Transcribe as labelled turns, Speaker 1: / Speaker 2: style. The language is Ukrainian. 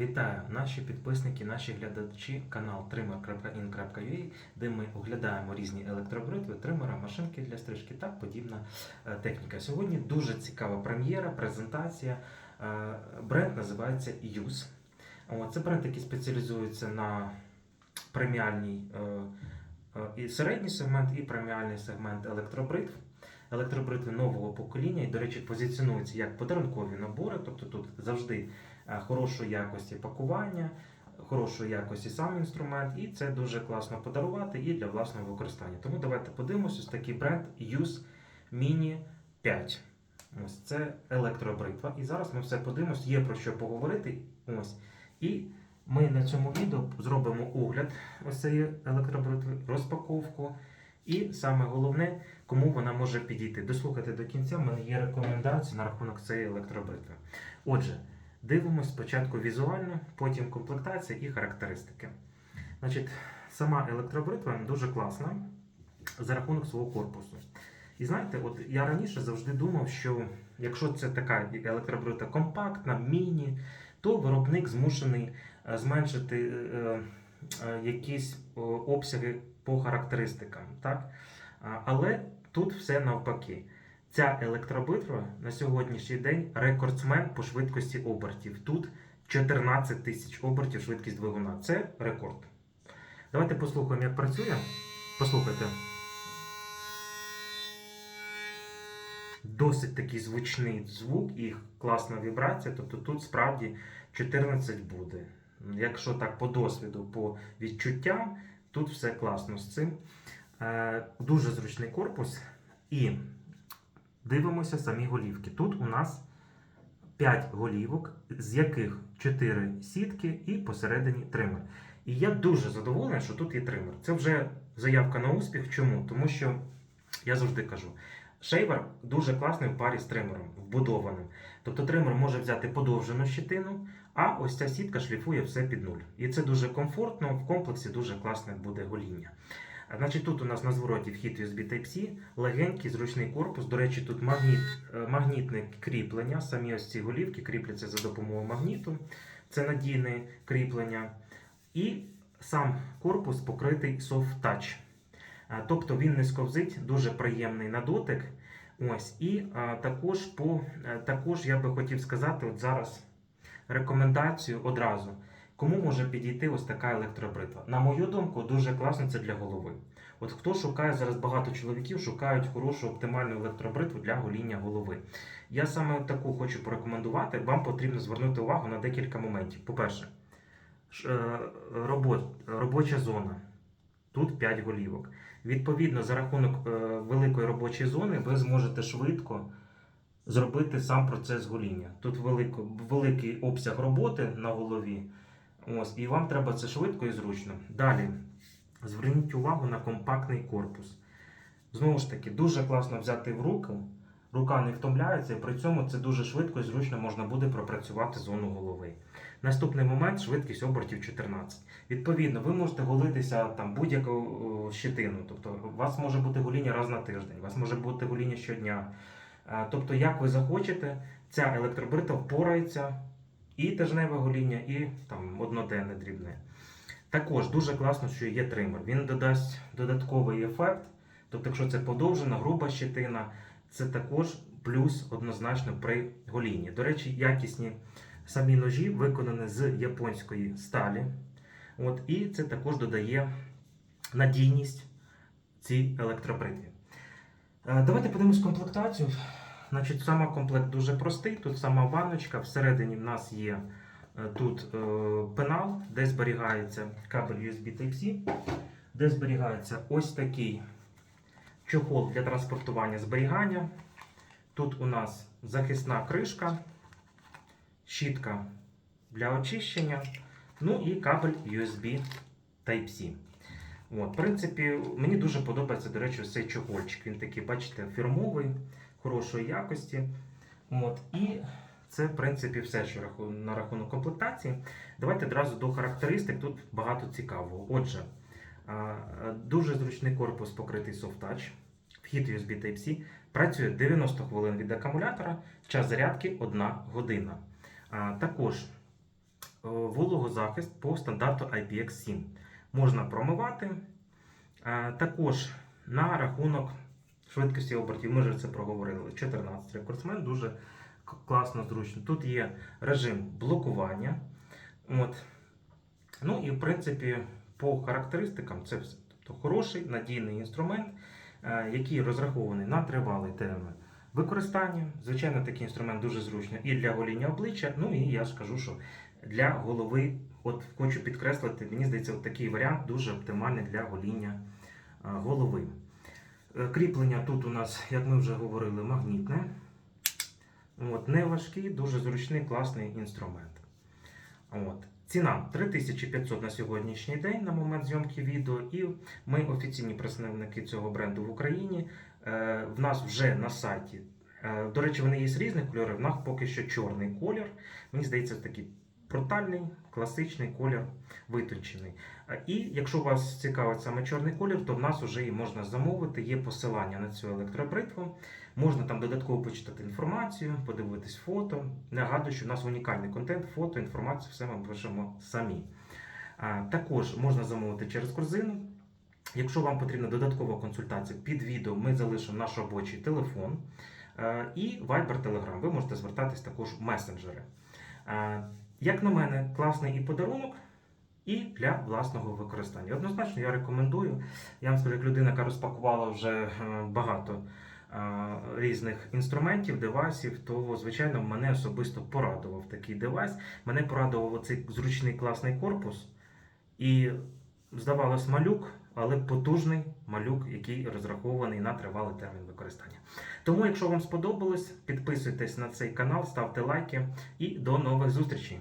Speaker 1: Вітаю наші підписники, наші глядачі, канал trimmer.in.ua, де ми оглядаємо різні електробритви, тримера, машинки для стрижки та подібна е, техніка. Сьогодні дуже цікава прем'єра, презентація. Е, Бренд називається Use. Це бренд, який спеціалізується на преміальній е, і середній сегмент, і преміальний сегмент електробритв. Електробритви нового покоління і, до речі, позиціонуються як подарункові набори, тобто тут завжди е, хорошої якості пакування, хорошої якості сам інструмент, і це дуже класно подарувати і для власного використання. Тому давайте подивимося ось такий бренд Use Mini 5. Ось це електробритва. І зараз ми все подивимось, є про що поговорити. Ось. І ми на цьому відео зробимо огляд ось цієї електробритви, розпаковку. І саме головне, кому вона може підійти. Дослухайте до кінця, в мене є рекомендації на рахунок цієї електробритви. Отже, дивимося спочатку візуально, потім комплектація і характеристики. Значить, сама електробритва дуже класна за рахунок свого корпусу. І знаєте, от я раніше завжди думав, що якщо це така електробритва компактна, міні, то виробник змушений е, зменшити е, якісь обсяги по характеристикам. Так? Але тут все навпаки. Ця електробитва на сьогоднішній день рекордсмен по швидкості обертів. Тут 14 тисяч обертів швидкість двигуна. Це рекорд. Давайте послухаємо, як працює. Послухайте. Досить такий звучний звук і класна вібрація. Тобто тут справді 14 буде. Якщо так по досвіду, по відчуттям, тут все класно з цим. Е, Дуже зручний корпус. І дивимося самі голівки. Тут у нас 5 голівок, з яких 4 сітки і посередині тример. І я дуже задоволений, що тут є тример. Це вже заявка на успіх. Чому? Тому що я завжди кажу. Шейвер дуже класний в парі з тримером, вбудованим. Тобто тример може взяти подовжену щитину, а ось ця сітка шліфує все під нуль. І це дуже комфортно, в комплексі дуже класне буде гоління. Значить, тут у нас на звороті вхід USB Type-C, легенький, зручний корпус. До речі, тут магніт, е, магнітне кріплення. Самі ось ці голівки кріпляться за допомогою магніту. Це надійне кріплення. І сам корпус покритий soft touch. А, Тобто він не сковзить, дуже приємний на дотик. Ось. І а, також, по, е, також я би хотів сказати, от зараз рекомендацію одразу. Кому може підійти ось така електробритва? На мою думку, дуже класно це для голови. От хто шукає зараз багато чоловіків, шукають хорошу оптимальну електробритву для гоління голови. Я саме таку хочу порекомендувати. Вам потрібно звернути увагу на декілька моментів. По-перше, е, робоча зона. Тут 5 голівок. Відповідно, за рахунок е, великої робочої зони ви зможете швидко зробити сам процес гоління. Тут велико, великий обсяг роботи на голові. Ось, і вам треба це швидко і зручно. Далі, зверніть увагу на компактний корпус. Знову ж таки, дуже класно взяти в руку, рука не втомляється, і при цьому це дуже швидко і зручно можна буде пропрацювати зону голови. Наступний момент швидкість обертів 14. Відповідно, ви можете голитися там будь-яку щитину. Тобто, у вас може бути гоління раз на тиждень, у вас може бути гоління щодня. Е, Тобто, як ви захочете, ця електробрита впорається і тижневе гоління, і там одноденне дрібне. Також дуже класно, що є тример. Він додасть додатковий ефект. Тобто, якщо це подовжена, груба щетина, це також плюс однозначно при голінні. До речі, якісні самі ножі виконані з японської сталі. От, і це також додає надійність цій електробритві. Е, Давайте подивимось комплектацію. Значить, сама комплект дуже простий. Тут сама ванночка. Всередині в нас є е, тут е, пенал, де зберігається кабель USB Type-C, де зберігається ось такий чохол для транспортування зберігання. Тут у нас захисна кришка, щітка для очищення, ну і кабель USB Type-C. От, в принципі, мені дуже подобається, до речі, цей чохольчик. Він такий, бачите, фірмовий, хорошої якості. От, і це, в принципі, все, що на рахунок комплектації. Давайте одразу до характеристик. Тут багато цікавого. Отже, дуже зручний корпус покритий soft touch, вхід USB Type-C. Працює 90 хвилин від акумулятора, час зарядки 1 година. Також о, вологозахист по стандарту IPX7. Можна промивати. Е, Також на рахунок швидкості обертів, ми вже це проговорили. 14 рекордсмен, дуже класно, зручно. Тут є режим блокування. От. Ну і в принципі, по характеристикам це все. Тобто хороший надійний інструмент, е, який розрахований на тривалий термін використання. Звичайно, такий інструмент дуже зручно і для гоління обличчя. Ну і я скажу, що для голови, от хочу підкреслити, мені здається, от такий варіант дуже оптимальний для гоління е, голови. Е, Кріплення тут у нас, як ми вже говорили, магнітне. От, не важкий, дуже зручний, класний інструмент. От. Ціна 3500 на сьогоднішній день на момент зйомки відео, і ми офіційні представники цього бренду в Україні. Е, В нас вже на сайті. е, До речі, вони є різних кольорів. В нас поки що чорний колір. Мені здається, такий брутальний, класичний колір витончений. І якщо вас цікавить саме чорний колір, то в нас вже і можна замовити. Є посилання на цю електробритву. Можна там додатково почитати інформацію, подивитись фото. Нагадую, що в нас унікальний контент, фото, інформацію, все ми пишемо самі. Також можна замовити через корзину. Якщо вам потрібна додаткова консультація під відео, ми залишимо наш робочий телефон і Viber Telegram. Ви можете звертатись також в месенджери. Як на мене, класний і подарунок, і для власного використання. Однозначно, я рекомендую. Я вам скажу, як людина, яка розпакувала вже е, багато е, різних інструментів, девайсів, то звичайно мене особисто порадував такий девайс. Мене порадував оцей зручний класний корпус. І здавалось малюк, але потужний малюк, який розрахований на тривалий термін використання. Тому, якщо вам сподобалось, підписуйтесь на цей канал, ставте лайки і до нових зустрічей.